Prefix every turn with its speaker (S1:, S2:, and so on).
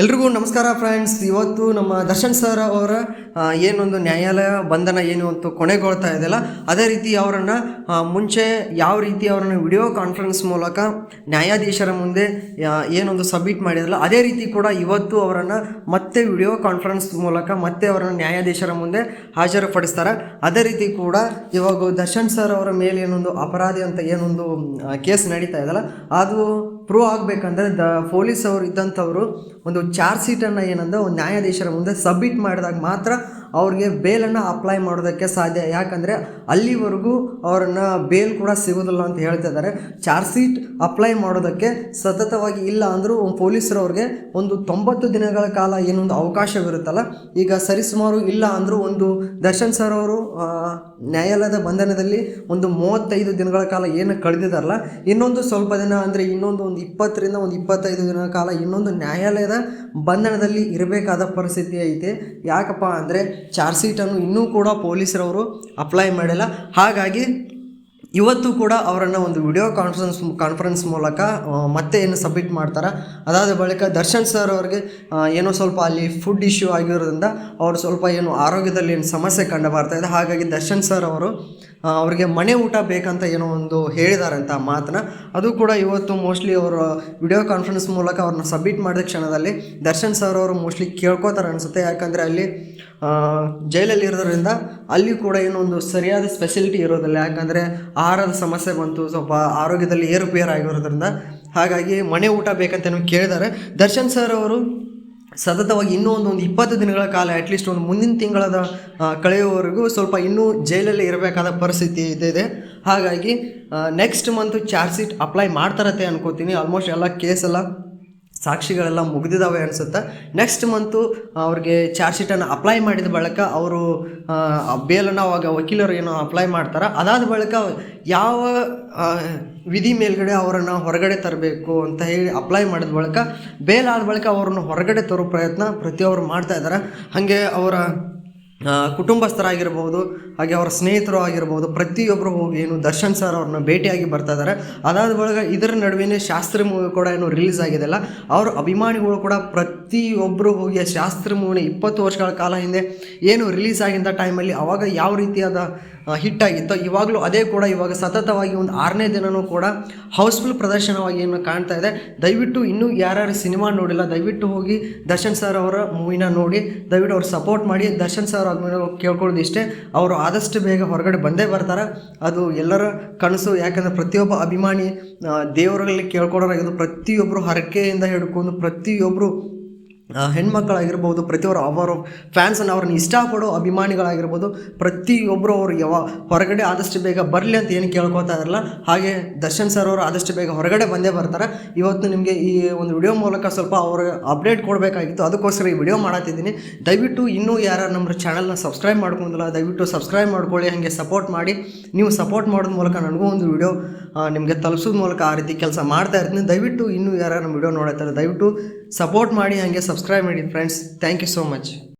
S1: ಎಲ್ರಿಗೂ ನಮಸ್ಕಾರ ಫ್ರೆಂಡ್ಸ್ ಇವತ್ತು ನಮ್ಮ ದರ್ಶನ್ ಸರ್ ಅವರ ಏನೊಂದು ನ್ಯಾಯಾಲಯ ಬಂಧನ ಏನು ಅಂತ ಕೊನೆಗೊಳ್ತಾ ಇದೆಯಲ್ಲ ಅದೇ ರೀತಿ ಅವರನ್ನು ಮುಂಚೆ ಯಾವ ರೀತಿ ಅವರನ್ನು ವಿಡಿಯೋ ಕಾನ್ಫರೆನ್ಸ್ ಮೂಲಕ ನ್ಯಾಯಾಧೀಶರ ಮುಂದೆ ಏನೊಂದು ಸಬ್ಮಿಟ್ ಮಾಡಿದ್ರಲ್ಲ, ಅದೇ ರೀತಿ ಕೂಡ ಇವತ್ತು ಅವರನ್ನು ಮತ್ತೆ ವಿಡಿಯೋ ಕಾನ್ಫರೆನ್ಸ್ ಮೂಲಕ ಮತ್ತೆ ಅವರನ್ನು ನ್ಯಾಯಾಧೀಶರ ಮುಂದೆ ಹಾಜರುಪಡಿಸ್ತಾರೆ. ಅದೇ ರೀತಿ ಕೂಡ ಇವಾಗ ದರ್ಶನ್ ಸರ್ ಅವರ ಮೇಲೆ ಏನೊಂದು ಅಪರಾಧಿ ಅಂತ ಏನೊಂದು ಕೇಸ್ ನಡೀತಾ ಇದೆಯಲ್ಲ ಅದು ಪ್ರೂವ್ ಆಗಬೇಕಂದ್ರೆ ದ ಪೊಲೀಸ್ ಅವರು ಇದ್ದಂಥವರು ಒಂದು ಚಾರ್ಜ್ ಶೀಟನ್ನು ಏನಂದ್ರೆ ಒಂದು ನ್ಯಾಯಾಧೀಶರ ಮುಂದೆ ಸಬ್ಮಿಟ್ ಮಾಡಿದಾಗ ಮಾತ್ರ ಅವ್ರಿಗೆ ಬೇಲನ್ನು ಅಪ್ಲೈ ಮಾಡೋದಕ್ಕೆ ಸಾಧ್ಯ. ಯಾಕಂದರೆ ಅಲ್ಲಿವರೆಗೂ ಅವರನ್ನು ಬೇಲ್ ಕೂಡ ಸಿಗೋದಿಲ್ಲ ಅಂತ ಹೇಳ್ತಾ ಇದ್ದಾರೆ. ಚಾರ್ಜ್ ಶೀಟ್ ಅಪ್ಲೈ ಮಾಡೋದಕ್ಕೆ ಸತತವಾಗಿ ಇಲ್ಲ ಅಂದರೂ ಪೊಲೀಸರವ್ರಿಗೆ ಒಂದು ತೊಂಬತ್ತು ದಿನಗಳ ಕಾಲ ಏನೊಂದು ಅವಕಾಶವಿರುತ್ತಲ್ಲ, ಈಗ ಸರಿಸುಮಾರು ಇಲ್ಲ ಅಂದರೂ ಒಂದು ದರ್ಶನ್ ಸರ್ ಅವರು ನ್ಯಾಯಾಲಯದ ಬಂಧನದಲ್ಲಿ ಒಂದು ಮೂವತ್ತೈದು ದಿನಗಳ ಕಾಲ ಏನು ಕಳೆದಿದ್ದಾರಲ್ಲ, ಇನ್ನೊಂದು ಸ್ವಲ್ಪ ದಿನ ಅಂದರೆ ಇನ್ನೊಂದು ಒಂದು ಇಪ್ಪತ್ತರಿಂದ ಒಂದು ಇಪ್ಪತ್ತೈದು ದಿನಗಳ ಕಾಲ ಇನ್ನೊಂದು ನ್ಯಾಯಾಲಯದ ಬಂಧನದಲ್ಲಿ ಇರಬೇಕಾದ ಪರಿಸ್ಥಿತಿ ಐತೆ. ಯಾಕಪ್ಪ ಅಂದರೆ ಚಾರ್ಜ್ ಶೀಟನ್ನು ಇನ್ನೂ ಕೂಡ ಪೊಲೀಸರವರು ಅಪ್ಲೈ ಮಾಡಿಲ್ಲ. ಹಾಗಾಗಿ ಇವತ್ತು ಕೂಡ ಅವರನ್ನು ಒಂದು ವಿಡಿಯೋ ಕಾನ್ಫರೆನ್ಸ್ ಕಾನ್ಫರೆನ್ಸ್ ಮೂಲಕ ಮತ್ತೆ ಏನು ಸಬ್ಮಿಟ್ ಮಾಡ್ತಾರೆ. ಅದಾದ ಬಳಿಕ ದರ್ಶನ್ ಸರ್ ಅವ್ರಿಗೆ ಏನೋ ಸ್ವಲ್ಪ ಅಲ್ಲಿ ಫುಡ್ ಇಶ್ಯೂ ಆಗಿರೋದ್ರಿಂದ ಅವರು ಸ್ವಲ್ಪ ಏನು ಆರೋಗ್ಯದಲ್ಲಿ ಏನು ಸಮಸ್ಯೆ ಕಂಡು ಬರ್ತಾ ಇದೆ. ಹಾಗಾಗಿ ದರ್ಶನ್ ಸರ್ ಅವರು ಅವರಿಗೆ ಮನೆ ಊಟ ಬೇಕಂತ ಏನೋ ಒಂದು ಹೇಳಿದಾರಂತ ಅಂತ ಮಾತನ್ನ. ಅದು ಕೂಡ ಇವತ್ತು ಮೋಸ್ಟ್ಲಿ ಅವರು ವಿಡಿಯೋ ಕಾನ್ಫರೆನ್ಸ್ ಮೂಲಕ ಅವ್ರನ್ನ ಸಬ್ಮಿಟ್ ಮಾಡಿದ ಕ್ಷಣದಲ್ಲಿ ದರ್ಶನ್ ಸರ್ ಅವರು ಮೋಸ್ಟ್ಲಿ ಕೇಳ್ಕೋತಾರೆ ಅನಿಸುತ್ತೆ. ಯಾಕಂದರೆ ಅಲ್ಲಿ ಜೈಲಲ್ಲಿ ಇರೋದ್ರಿಂದ ಅಲ್ಲಿ ಕೂಡ ಏನೋ ಒಂದು ಸರಿಯಾದ ಸ್ಪೆಷಲಿಟಿ ಇರೋದಿಲ್ಲ. ಯಾಕಂದರೆ ಆಹಾರದ ಸಮಸ್ಯೆ ಬಂತು, ಸ್ವಲ್ಪ ಆರೋಗ್ಯದಲ್ಲಿ ಏರುಪೇರಾಗಿರೋದ್ರಿಂದ. ಹಾಗಾಗಿ ಮನೆ ಊಟ ಬೇಕಂತ ಕೇಳಿದ್ದಾರೆ ದರ್ಶನ್ ಸರ್ ಅವರು ಸತತವಾಗಿ ಇನ್ನೂ ಒಂದು ಒಂದು ಇಪ್ಪತ್ತು ದಿನಗಳ ಕಾಲ ಅಟ್ಲೀಸ್ಟ್ ಒಂದು ಮುಂದಿನ ತಿಂಗಳದ ಕಳೆಯುವವರೆಗೂ ಸ್ವಲ್ಪ ಇನ್ನೂ ಜೈಲಲ್ಲಿ ಇರಬೇಕಾದ ಪರಿಸ್ಥಿತಿ ಇದೆ ಹಾಗಾಗಿ next month charge sheet apply ಮಾಡ್ತಾರತ್ತೆ ಅನ್ಕೋತೀನಿ. ಆಲ್ಮೋಸ್ಟ್ ಎಲ್ಲ ಕೇಸೆಲ್ಲ ಸಾಕ್ಷಿಗಳೆಲ್ಲ ಮುಗಿದಿದ್ದಾವೆ ಅನಿಸುತ್ತೆ. ನೆಕ್ಸ್ಟ್ ಮಂತು ಅವ್ರಿಗೆ ಚಾರ್ಜ್ ಶೀಟನ್ನು ಅಪ್ಲೈ ಮಾಡಿದ ಬಳಿಕ ಅವರು ಬೇಲನ್ನು ಅವಾಗ ವಕೀಲರು ಏನೋ ಅಪ್ಲೈ ಮಾಡ್ತಾರೆ. ಅದಾದ ಬಳಿಕ ಯಾವ ವಿಧಿ ಮೇಲ್ಗಡೆ ಅವರನ್ನು ಹೊರಗಡೆ ತರಬೇಕು ಅಂತ ಹೇಳಿ ಅಪ್ಲೈ ಮಾಡಿದ ಬಳಿಕ ಬೇಲ್ ಆದ ಬಳಿಕ ಅವರನ್ನು ಹೊರಗಡೆ ತರೋ ಪ್ರಯತ್ನ ಪ್ರತಿಯೊಬ್ಬರು ಮಾಡ್ತಾ ಇದ್ದಾರೆ ಹಾಗೆ ಅವರ ಕುಟುಂಬಸ್ಥರಾಗಿರ್ಬೋದು, ಹಾಗೆ ಅವರ ಸ್ನೇಹಿತರು ಆಗಿರ್ಬೋದು ಪ್ರತಿಯೊಬ್ಬರು ಹೋಗಿ ಏನು ದರ್ಶನ್ ಸರ್ ಅವ್ರನ್ನ ಭೇಟಿಯಾಗಿ ಬರ್ತಾ ಇದ್ದಾರೆ ಅದಾದ ಒಳಗೆ ಇದರ ನಡುವೆ ಶಾಸ್ತ್ರಿ ಮೂವಿ ಕೂಡ ಏನು ರಿಲೀಸ್ ಆಗಿದೆಲ್ಲ. ಅವ್ರ ಅಭಿಮಾನಿಗಳು ಕೂಡ ಪ್ರತಿಯೊಬ್ಬರು ಹೋಗಿ ಶಾಸ್ತ್ರಿ ಮೂವಿನ ಇಪ್ಪತ್ತು ವರ್ಷಗಳ ಕಾಲ ಹಿಂದೆ ಏನು ರಿಲೀಸ್ ಆಗಿದ್ದ ಟೈಮಲ್ಲಿ ಅವಾಗ ಯಾವ ರೀತಿಯಾದ ಹಿಟ್ ಆಗಿತ್ತು, ಇವಾಗಲೂ ಅದೇ ಕೂಡ ಇವಾಗ ಸತತವಾಗಿ ಒಂದು ಆರನೇ ದಿನವೂ ಕೂಡ ಹೌಸ್ಫುಲ್ ಪ್ರದರ್ಶನವಾಗಿ ಏನು ಕಾಣ್ತಾ ಇದೆ. ದಯವಿಟ್ಟು ಇನ್ನೂ ಯಾರ್ಯಾರು ಸಿನಿಮಾ ನೋಡಿಲ್ಲ, ದಯವಿಟ್ಟು ಹೋಗಿ ದರ್ಶನ್ ಸರ್ ಅವರ ಮೂವಿನ ನೋಡಿ, ದಯವಿಟ್ಟು ಅವ್ರು ಸಪೋರ್ಟ್ ಮಾಡಿ, ದರ್ಶನ್ ಸರ್ ಆದ್ಮೇಲೆ ಕೇಳ್ಕೊಳ್ಳೋದು ಇಷ್ಟೇ. ಅವರು ಆದಷ್ಟು ಬೇಗ ಹೊರಗಡೆ ಬಂದೇ ಬರ್ತಾರೆ. ಅದು ಎಲ್ಲರ ಕನಸು, ಯಾಕಂದರೆ ಪ್ರತಿಯೊಬ್ಬ ಅಭಿಮಾನಿ ದೇವರಲ್ಲಿ ಕೇಳ್ಕೊಡೋರಾಗಿದ್ದು ಪ್ರತಿಯೊಬ್ಬರು ಹರಕೆಯಿಂದ ಹಿಡ್ಕೊಂಡು ಪ್ರತಿಯೊಬ್ಬರು ಆ, ಹೆಣ್ಮಕ್ಳಾಗಿರ್ಬೋದು ಪ್ರತಿಯೊಬ್ಬರು ಅವರು ಫ್ಯಾನ್ಸನ್ನು ಅವ್ರನ್ನ ಇಷ್ಟಪಡೋ ಅಭಿಮಾನಿಗಳಾಗಿರ್ಬೋದು ಪ್ರತಿಯೊಬ್ಬರು ಅವರು ಯಾವ ಹೊರಗಡೆ ಆದಷ್ಟು ಬೇಗ ಬರಲಿ ಅಂತ ಏನು ಕೇಳ್ಕೊತಾ ಇರಲ್ಲ ಹಾಗೆ ದರ್ಶನ್ ಸರ್ ಅವರು ಆದಷ್ಟು ಬೇಗ ಹೊರಗಡೆ ಬಂದೇ ಬರ್ತಾರೆ. ಇವತ್ತು ನಿಮಗೆ ಈ ಒಂದು ವಿಡಿಯೋ ಮೂಲಕ ಸ್ವಲ್ಪ ಅವ್ರ ಅಪ್ಡೇಟ್ ಕೊಡಬೇಕಾಗಿತ್ತು ಅದಕ್ಕೋಸ್ಕರ ಈ ವಿಡಿಯೋ ಮಾಡತ್ತಿದ್ದೀನಿ ದಯವಿಟ್ಟು ಇನ್ನೂ ಯಾರು ನಮ್ಮ ಚಾನಲ್ನ ಸಬ್ಸ್ಕ್ರೈಬ್ ಮಾಡ್ಕೊಂಡಿಲ್ಲ ದಯವಿಟ್ಟು ಸಬ್ಸ್ಕ್ರೈಬ್ ಮಾಡ್ಕೊಳ್ಳಿ ಹಾಗೆ ಸಪೋರ್ಟ್ ಮಾಡಿ. ನೀವು ಸಪೋರ್ಟ್ ಮಾಡೋದ್ ಮೂಲಕ ನನಗೂ ಒಂದು ವಿಡಿಯೋ ನಿಮಗೆ ತಲುಪಿಸೋದ್ ಮೂಲಕ ಆ ರೀತಿ ಕೆಲಸ ಮಾಡ್ತಾ ಇರ್ತೀನಿ. ದಯವಿಟ್ಟು ಇನ್ನೂ ಯಾರು ನಮ್ಮ ವಿಡಿಯೋ ನೋಡ್ತಾರೆ ದಯವಿಟ್ಟು ಸಪೋರ್ಟ್ ಮಾಡಿ ಹಾಗೆ ಸಬ್ಸ್ಕ್ರೈಬ್ ಮಾಡಿ friends thank you so much